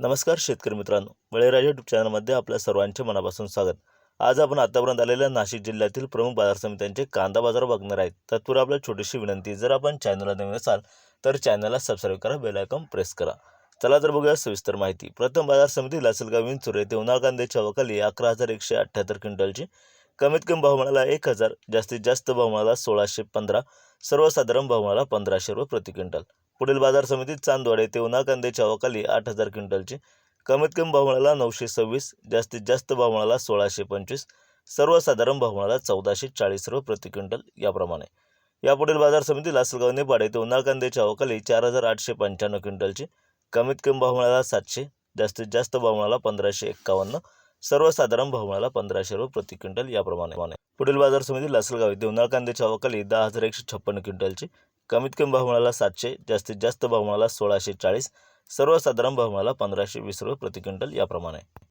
नमस्कार शेतकरी मित्रांनो. बळीराजा यूट्यूब चॅनलमध्ये आपल्या सर्वांचे मनापासून स्वागत. आज आपण आतापर्यंत आलेल्या नाशिक जिल्ह्यातील प्रमुख बाजार समित्यांचे कांदा बाजार बघणार आहेत. तत्पूर्वी आपल्याला छोटीशी विनंती जर आपण चॅनलला नवीन असाल तर चॅनलला सबस्क्राईब करा बेल आयकॉन प्रेस करा. चला तर बघूया सविस्तर माहिती. प्रथम बाजार समिती लासलगाव विंचूर येथे उन्हाळ कांद्याच्या अवकाली अकरा हजार एकशे अठ्ठ्याहत्तर क्विंटलची. कमीत कमी भाव मिळाला एक हजार जास्तीत जास्त भाव मिळाला सोळाशे पंधरा सर्वसाधारण भाव मिळाला पंधराशे रुपये प्रति क्विंटल. पुढील बाजार समितीत चांदवाडे ते उन्हाळ कांद्याच्या अवकाली आठ हजार क्विंटलची. कमीत कमी भाव मिळाला नऊशे सव्वीस जास्तीत जास्त भाव मिळाला सोळाशे पंचवीस सर्वसाधारण भाव मिळाला चौदाशे चाळीस रुपये प्रति क्विंटल याप्रमाणे. यापुढील बाजार समिती लासलगाव निपाडे ते उन्हाळ कांद्याच्या अवकाली चार हजार आठशे पंच्याण्णव क्विंटलची. कमीत कमी भाव मिळाला सातशे जास्तीत जास्त भाव मिळाला पंधराशे एक्कावन्न सर्वसाधारण भाव मिळाला पंधराशे रुपये प्रति क्विंटल याप्रमाणे. पुढील बाजार समिती लासलगाव येथे उन्हाळ कांद्याच्या अवकाली दहा हजार एकशे छप्पन्न क्विंटलची. कमीत कमी भाव सातशे जास्तीत जास्त बहुमाला सोळाशे चाळीस सर्वसाधारण भाव पंधराशे वीस रुपये प्रति क्विंटल याप्रमाणे.